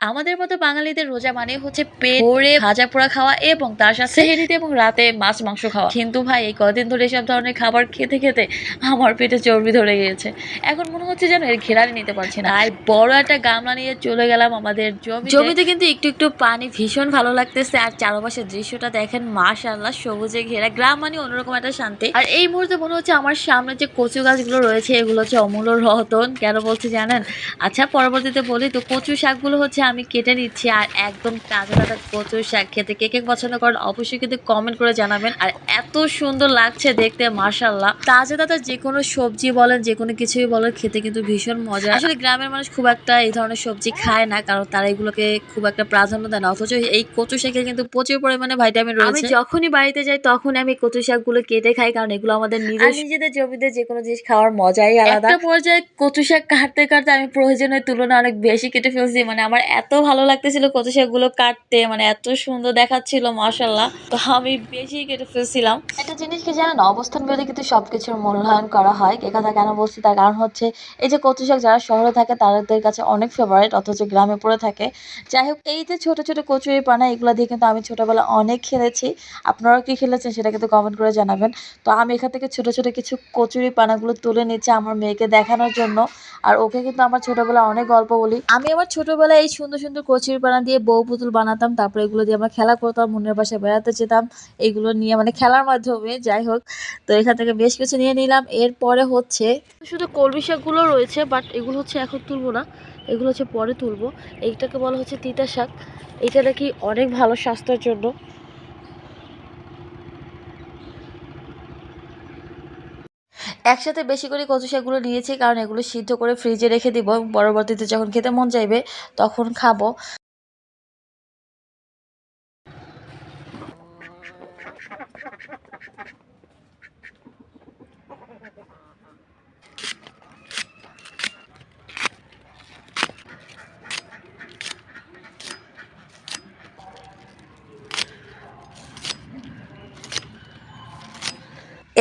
আমাদের মতো বাঙালিদের রোজা মানে হচ্ছে পেট ভরে ভাজা পোড়া খাওয়া এবং তার সাথে সেহেরিতে এবং রাতে মাছ মাংস খাওয়া। কিন্তু ভাই এই কদিন ধরে এসব ধরনের খাবার খেতে খেতে আমার পেটে চর্বি ধরে গিয়েছে। এখন মনে হচ্ছে যেন এর ঘেরানি নিতে পারছি না। তাই বড় একটা গামলা নিয়ে চলে গেলাম আমাদের জমি জমিতে কিন্তু একটু একটু পানি ভীষণ ভালো লাগতেছে। আর চারপাশের দৃশ্যটা দেখেন মাশাআল্লাহ সবুজে ঘেরা। গ্রাম মানে অন্যরকম একটা শান্তি। আর এই মুহূর্তে মনে হচ্ছে আমার সামনে যে কচু গাছগুলো রয়েছে এগুলো হচ্ছে অমূল্য রতন। কেন বলছি জানেন? আচ্ছা পরবর্তীতে বলি তো কচু শাকগুলো হচ্ছে আমি কেটে নিচ্ছি আর একদম তাজা তাজা কচু শাক। খেতে কে কে পছন্দ করেন অবশ্যই কিন্তু কমেন্ট করে জানাবেন। আর এত সুন্দর লাগছে দেখতে মার্শাল্লাহ তাজা তাজা যে কোনো সবজি বলেন যে কোনো কিছুই বলেন খেতে কিন্তু ভীষণ মজা। আসলে গ্রামের মানুষ খুব একটা এই ধরনের সবজি খায় না কারণ তারা এগুলোকে খুব একটা প্রাধান্য দেয় না। অথচ এই কচু শাকে কিন্তু প্রচুর পরিমাণে ভাইটামিন রয়েছে। আমি যখনই বাড়িতে যাই তখন আমি কচু শাকগুলো কেটে খাই কারণ এগুলো আমাদের নিজের নিজেদের জমিতে যে কোনো জিনিস খাওয়ার মজাই আলাদা। একটা পর্যায়ে কচু শাক কাটতে কাটতে আমি প্রয়োজনের তুলনায় অনেক বেশি কেটে ফেলছি। মানে আমার এত ভালো লাগতেছিল কচু শাকগুলো কাটতে মানে এত সুন্দর দেখাচ্ছিল মাশাল্লাহ তো আমি বেশি কেটে ফেলছিলাম। একটা জিনিস কি জানেন, অবস্থান ভেদে কিন্তু সবকিছুর মূল্যায়ন করা হয়। এ কথা কেন বলছি? তার কারণ হচ্ছে, এই যে কচু শাক যারা শহরে থাকে, তাদের কাছে অনেক ফেভারিট অথচ গ্রামে পড়ে থাকে। যাই হোক, এই যে ছোট ছোট কচুরি পানা, এগুলো দিয়ে কিন্তু আমি ছোটবেলা অনেক খেলেছি। আপনারা কি খেলেছেন সেটা কিন্তু কমেন্ট করে জানাবেন। তো আমি এখান থেকে ছোট ছোট কিছু কচুরি পানাগুলো তুলে নিচ্ছি আমার মেয়েকে দেখানোর জন্য। আর ওকে কিন্তু আমার ছোটবেলা অনেক গল্প বলি। আমি আমার ছোটবেলায় এই সুন্দর সুন্দর কচির পানা দিয়ে বউ পুতুল বানাতাম, তারপরে এগুলো দিয়ে আমরা খেলা করতাম, মনের বাসায় বেড়াতে যেতাম, এগুলো নিয়ে মানে খেলার মাধ্যমে, যাই হোক। তো এখান থেকে বেশ কিছু নিয়ে নিলাম। এরপরে হচ্ছে শুধু কলমি শাকগুলো রয়েছে বাট এগুলো হচ্ছে এখন তুলবো না। এগুলো হচ্ছে পরে তুলবো। এইটাকে বলা হচ্ছে তিতা শাক। এটা নাকি অনেক ভালো স্বাস্থ্যের জন্য। একসাথে বেশি করে কচু শাকগুলো নিয়েছি, কারণ এগুলো সিদ্ধ করে ফ্রিজে রেখে দিব পরবর্তীতে যখন খেতে মন চাইবে তখন খাব।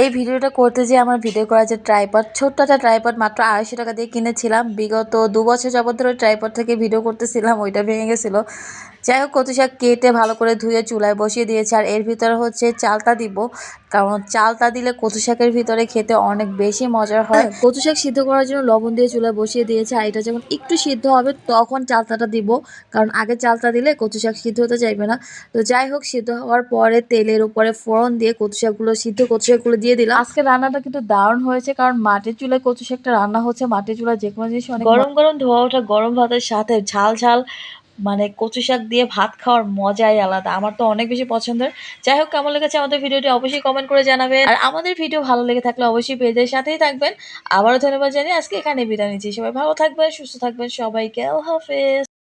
এই ভিডিওটা করতে যে আমার ভিডিও করা যে ট্রাইপড ছোট্ট একটা ট্রাইপড মাত্র আড়াইশো টাকা দিয়ে কিনেছিলাম। বিগত দু বছর যাবত ধরে ট্রাইপড থেকে ভিডিও করতেছিলাম, ওইটা ভেঙে গেছিল। যাই হোক কচু শাক কেটে ভালো করে ধুয়ে চুলায় বসিয়ে দিয়েছে আর এর ভিতরে হচ্ছে চালতা দিব। কারণ চালতা দিলে কচু শাকের ভিতরে খেতে অনেক বেশি মজার হয়। কচু শাক সিদ্ধ করার জন্য লবণ দিয়ে চুলায় বসিয়ে দিয়েছে আর এটা যখন একটু সিদ্ধ হবে তখন চালতাটা দিব। কারণ আগে চালতা দিলে কচু শাক সিদ্ধ হতে চাইবে না। তো যাই হোক সিদ্ধ হওয়ার পরে তেলের উপরে ফোড়ন দিয়ে কচু শাকগুলো সিদ্ধ কচু শাকগুলো দিয়ে দিলাম। আজকে রান্নাটা কিন্তু দারুণ হয়েছে কারণ মাটির চুলায় কচু শাকটা রান্না হচ্ছে। মাটির চুলায় যে কোনো জিনিস অনেক গরম গরম ধোয়া ওঠা গরম ভাতের সাথে ঝাল ঝাল মানে কচু শাক দিয়ে ভাত খাওয়ার মজাই আলাদা। আমার তো অনেক বেশি পছন্দের। যাই হোক, কেমন লেগেছে আমাদের ভিডিওটি অবশ্যই কমেন্ট করে জানাবেন। আর আমাদের ভিডিও ভালো লেগে থাকলে অবশ্যই পেজের সাথেই থাকবেন। আবারও ধন্যবাদ জানিয়ে আজকে এখানে বিদায় নিচ্ছি। সবাই ভালো থাকবেন, সুস্থ থাকবেন। সবাইকে আল্লাহ হাফেজ।